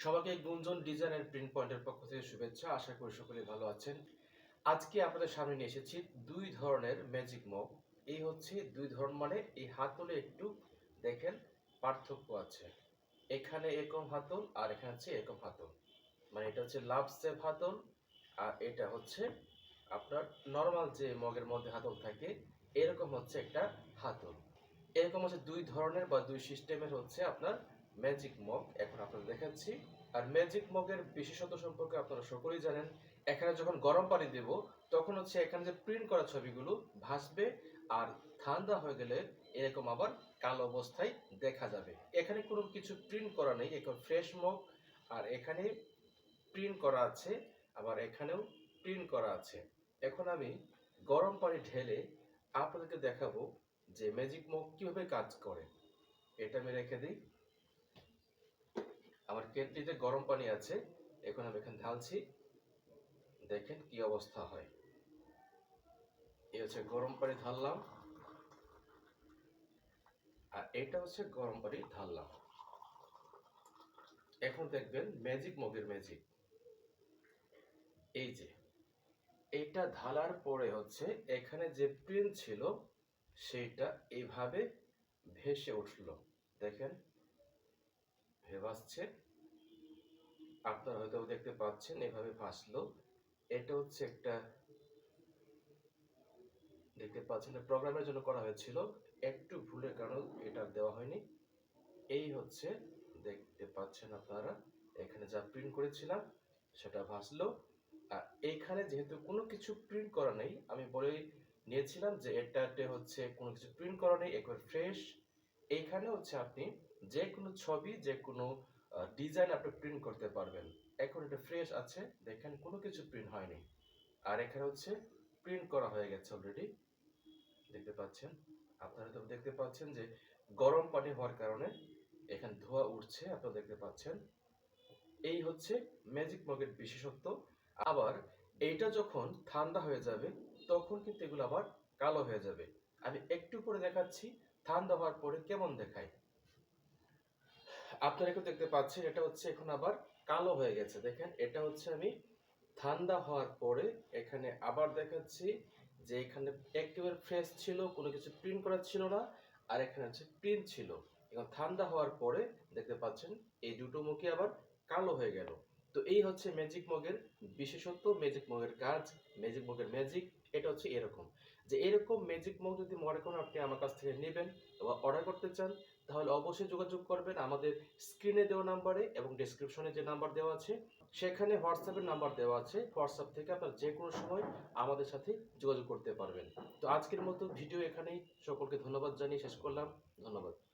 সবাইকে গুঞ্জন design print পয়েন্টের পক্ষ থেকে শুভেচ্ছা। আশা করি সকলে ভালো আছেন। আজকে আপনাদের সামনে নিয়ে এসেছি দুই ধরনের ম্যাজিক মগ এই হচ্ছে দুই ধরন মানে এই হাতলে একটু দেখেন পার্থক্য আছে। এখানে এরকম হাতল আর এখানে হচ্ছে এরকম হাতল। মানে এটা হচ্ছে লাভ সেভ হাতল আর এটা হচ্ছে আপনার নর্মাল যে মগের মধ্যে হাতল থাকে, এরকম হচ্ছে একটা হাতল। এরকম হচ্ছে দুই ধরনের বা দুই সিস্টেমের হচ্ছে আপনার ম্যাজিক মগ এখন আপনাদের দেখাচ্ছি। আর ম্যাজিক মগের বিশেষত্ব সম্পর্কে আপনারা সকলেই জানেন, এখানে যখন গরম পানি দেব, তখন হচ্ছে এখানে যে প্রিন্ট করা ছবিগুলো ভাসবে আর ঠান্ডা হয়ে গেলে এরকম আবার কালো অবস্থায় দেখা যাবে। এখানে কোনো কিছু প্রিন্ট করা নেই এখন ফ্রেশ মগ আর এখানে প্রিন্ট করা আছে, আবার এখানেও প্রিন্ট করা আছে। এখন আমি গরম পানি ঢেলে আপনাদেরকে দেখাবো যে ম্যাজিক মগ কীভাবে কাজ করে। এটা আমি রেখে দিই। আমার কেটলিতে গরম পানি আছে, এখন আমি এখানে ঢালছি। দেখেন কি অবস্থা হয়। এই হচ্ছে গরম পানি ঢাললাম। আর এটা হচ্ছে গরম পানি ঢাললাম। এখন দেখবেন ম্যাজিক মগের ম্যাজিক এই যে, এটা ঢালার পরে হচ্ছে এখানে যে প্রিন্ট ছিল সেইটা এইভাবে ভেসে উঠল। দেখেন ভেবাসছে আপনারা হয়তো দেখতে পাচ্ছেন, এভাবে ভাসলো। এটা হচ্ছে একটা দেখতে পাচ্ছেন প্রোগ্রামের জন্য করা হয়েছিল। একটু ভুলের কারণে এটা দেওয়া হয়নি। এই হচ্ছে, দেখতে পাচ্ছেন আপনারা, এখানে যা প্রিন্ট করেছিলাম, সেটা ভাসলো। আর এইখানে যেহেতু কোনো কিছু প্রিন্ট করা নেই, আমি বলে নিয়েছিলাম যে এটাতে হচ্ছে কোনো কিছু প্রিন্ট করা নেই, একবার ফ্রেশ এইখানে হচ্ছে আপনি যে কোনো ছবি যে কোনো ডিজাইন আপনি প্রিন্ট করতে পারবেন। এখন এটা ফ্রেশ আছে, দেখেন কোনো কিছু প্রিন্ট হয়নি। আর এখানে হচ্ছে প্রিন্ট করা হয়ে গেছে অলরেডি দেখতে পাচ্ছেন? আপনারা তো দেখতে পাচ্ছেন যে গরম পানি হওয়ার কারণে এখানে ধোয়া উঠছে, আপনারা দেখতে পাচ্ছেন। এই হচ্ছে ম্যাজিক মগের বিশেষত্ব। আবার এইটা যখন ঠান্ডা হয়ে যাবে, তখন কিন্তু এগুলো আবার কালো হয়ে যাবে। আমি একটু পরে দেখাচ্ছি ঠান্ডা হওয়ার পরে কেমন দেখায়? আপনারা এখন দেখতে পাচ্ছেন, এটা হচ্ছে এখন আবার কালো হয়ে গেছে। দেখেন, এটা হচ্ছে আমি ঠান্ডা হওয়ার পরে এখানে আবার দেখাচ্ছি যে এখানে একেবারে ফ্রেশ ছিল, কোনো কিছু প্রিন্ট করা ছিল না, আর এখানে হচ্ছে প্রিন্ট ছিল। এখন ঠান্ডা হওয়ার পরে দেখতে পাচ্ছেন, এই দুটো মুখে আবার কালো হয়ে গেল। তো এই হচ্ছে ম্যাজিক মগের বিশেষত্ব ম্যাজিক মগের কাজ ম্যাজিক মগের ম্যাজিক এটা হচ্ছে এরকম। যে এরকম ম্যাজিক মগ যদি মনে করেন আপনি আমার কাছ থেকে নেবেন বা অর্ডার করতে চান, তাহলে অবশ্যই যোগাযোগ করবেন আমাদের স্ক্রিনে দেওয়া নাম্বারে এবং ডিসক্রিপশনে যে নাম্বার দেওয়া আছে, সেখানে হোয়াটসঅ্যাপের নাম্বার দেওয়া আছে। হোয়াটসঅ্যাপ থেকে আপনার যে কোনো সময় আমাদের সাথে যোগাযোগ করতে পারবেন। তো আজকের মতো ভিডিও এখানেই। সকলকে ধন্যবাদ জানিয়ে শেষ করলাম। ধন্যবাদ।